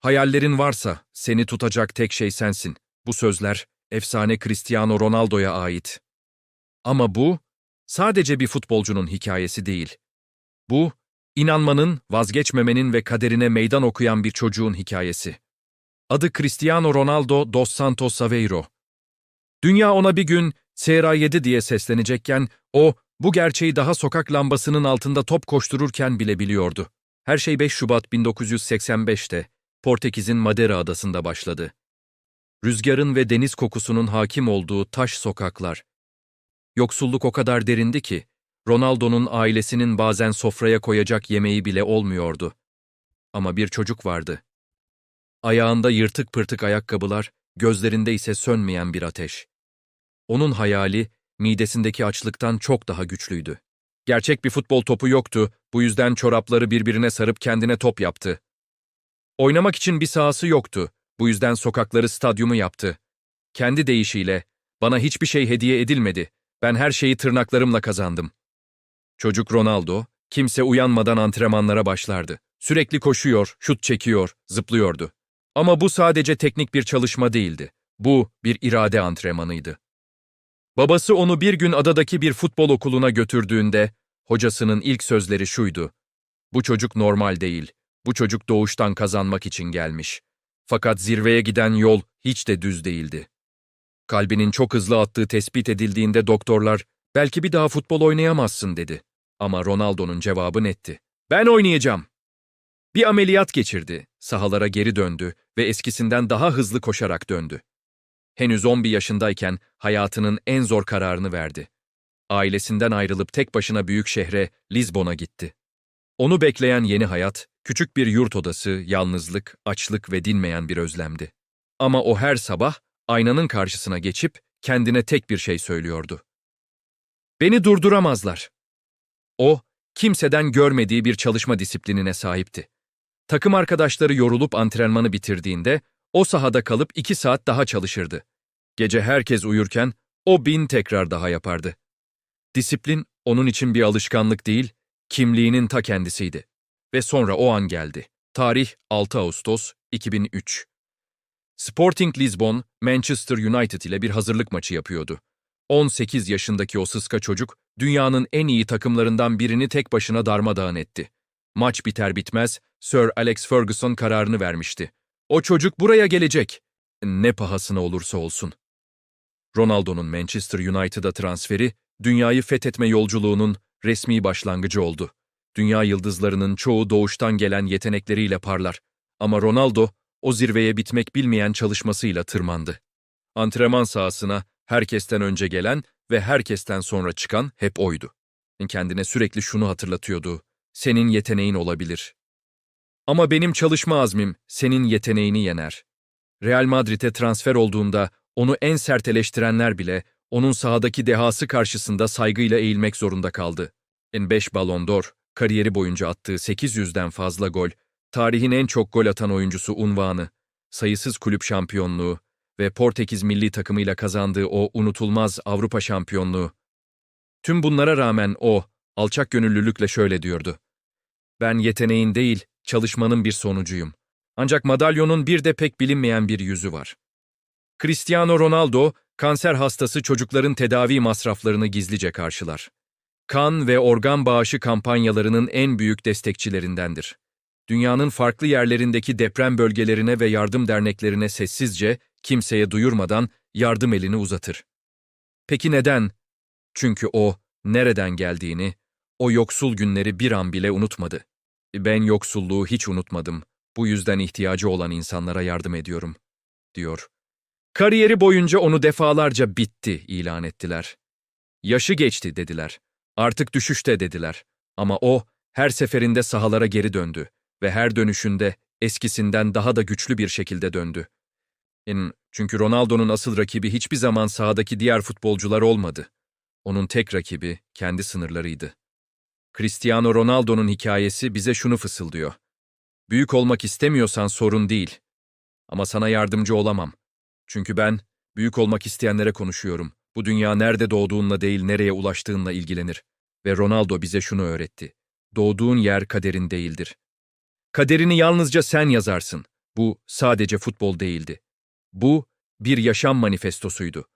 Hayallerin varsa seni tutacak tek şey sensin. Bu sözler efsane Cristiano Ronaldo'ya ait. Ama bu sadece bir futbolcunun hikayesi değil. Bu inanmanın, vazgeçmemenin ve kaderine meydan okuyan bir çocuğun hikayesi. Adı Cristiano Ronaldo dos Santos Aveiro. Dünya ona bir gün CR7 diye seslenecekken o bu gerçeği daha sokak lambasının altında top koştururken bile biliyordu. Her şey 5 Şubat 1985'te Portekiz'in Madeira adasında başladı. Rüzgarın ve deniz kokusunun hakim olduğu taş sokaklar. Yoksulluk o kadar derindi ki Ronaldo'nun ailesinin bazen sofraya koyacak yemeği bile olmuyordu. Ama bir çocuk vardı. Ayağında yırtık pırtık ayakkabılar, gözlerinde ise sönmeyen bir ateş. Onun hayali midesindeki açlıktan çok daha güçlüydü. Gerçek bir futbol topu yoktu, bu yüzden çorapları birbirine sarıp kendine top yaptı. Oynamak için bir sahası yoktu, bu yüzden sokakları stadyumu yaptı. Kendi deyişiyle, bana hiçbir şey hediye edilmedi, ben her şeyi tırnaklarımla kazandım. Çocuk Ronaldo, kimse uyanmadan antrenmanlara başlardı. Sürekli koşuyor, şut çekiyor, zıplıyordu. Ama bu sadece teknik bir çalışma değildi. Bu bir irade antrenmanıydı. Babası onu bir gün adadaki bir futbol okuluna götürdüğünde, hocasının ilk sözleri şuydu. Bu çocuk normal değil. Bu çocuk doğuştan kazanmak için gelmiş. Fakat zirveye giden yol hiç de düz değildi. Kalbinin çok hızlı attığı tespit edildiğinde doktorlar, belki bir daha futbol oynayamazsın dedi. Ama Ronaldo'nun cevabı netti. Ben oynayacağım. Bir ameliyat geçirdi, sahalara geri döndü ve eskisinden daha hızlı koşarak döndü. Henüz 11 yaşındayken hayatının en zor kararını verdi. Ailesinden ayrılıp tek başına büyük şehre, Lizbon'a gitti. Onu bekleyen yeni hayat, küçük bir yurt odası, yalnızlık, açlık ve dinmeyen bir özlemdi. Ama o her sabah aynanın karşısına geçip kendine tek bir şey söylüyordu. Beni durduramazlar. O, kimseden görmediği bir çalışma disiplinine sahipti. Takım arkadaşları yorulup antrenmanı bitirdiğinde o sahada kalıp iki saat daha çalışırdı. Gece herkes uyurken o bin tekrar daha yapardı. Disiplin onun için bir alışkanlık değil, kimliğinin ta kendisiydi. Ve sonra o an geldi. Tarih 6 Ağustos 2003. Sporting Lisbon, Manchester United ile bir hazırlık maçı yapıyordu. 18 yaşındaki o sıska çocuk, dünyanın en iyi takımlarından birini tek başına darmadağın etti. Maç biter bitmez, Sir Alex Ferguson kararını vermişti. O çocuk buraya gelecek. Ne pahasına olursa olsun. Ronaldo'nun Manchester United'a transferi, dünyayı fethetme yolculuğunun resmi başlangıcı oldu. Dünya yıldızlarının çoğu doğuştan gelen yetenekleriyle parlar. Ama Ronaldo, o zirveye bitmek bilmeyen çalışmasıyla tırmandı. Antrenman sahasına herkesten önce gelen ve herkesten sonra çıkan hep oydu. Kendine sürekli şunu hatırlatıyordu. Senin yeteneğin olabilir. Ama benim çalışma azmim senin yeteneğini yener. Real Madrid'e transfer olduğunda onu en sert eleştirenler bile onun sahadaki dehası karşısında saygıyla eğilmek zorunda kaldı. En 5 Ballon d'Or, kariyeri boyunca attığı 800'den fazla gol, tarihin en çok gol atan oyuncusu unvanı, sayısız kulüp şampiyonluğu ve Portekiz milli takımıyla kazandığı o unutulmaz Avrupa şampiyonluğu. Tüm bunlara rağmen o, alçak gönüllülükle şöyle diyordu. Ben yeteneğin değil, çalışmanın bir sonucuyum. Ancak madalyonun bir de pek bilinmeyen bir yüzü var. Cristiano Ronaldo, kanser hastası çocukların tedavi masraflarını gizlice karşılar. Kan ve organ bağışı kampanyalarının en büyük destekçilerindendir. Dünyanın farklı yerlerindeki deprem bölgelerine ve yardım derneklerine sessizce, kimseye duyurmadan yardım elini uzatır. Peki neden? Çünkü o, nereden geldiğini, o yoksul günleri bir an bile unutmadı. Ben yoksulluğu hiç unutmadım. Bu yüzden ihtiyacı olan insanlara yardım ediyorum, diyor. Kariyeri boyunca onu defalarca bitti ilan ettiler. Yaşı geçti dediler. Artık düşüşte dediler. Ama o her seferinde sahalara geri döndü ve her dönüşünde eskisinden daha da güçlü bir şekilde döndü. Çünkü Ronaldo'nun asıl rakibi hiçbir zaman sahadaki diğer futbolcular olmadı. Onun tek rakibi kendi sınırlarıydı. Cristiano Ronaldo'nun hikayesi bize şunu fısıldıyor. Büyük olmak istemiyorsan sorun değil. Ama sana yardımcı olamam. Çünkü ben büyük olmak isteyenlere konuşuyorum. Bu dünya nerede doğduğunla değil nereye ulaştığınla ilgilenir. Ve Ronaldo bize şunu öğretti. Doğduğun yer kaderin değildir. Kaderini yalnızca sen yazarsın. Bu sadece futbol değildi. Bu bir yaşam manifestosuydu.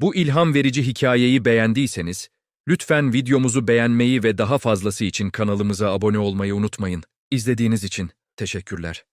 Bu ilham verici hikayeyi beğendiyseniz, lütfen videomuzu beğenmeyi ve daha fazlası için kanalımıza abone olmayı unutmayın. İzlediğiniz için teşekkürler.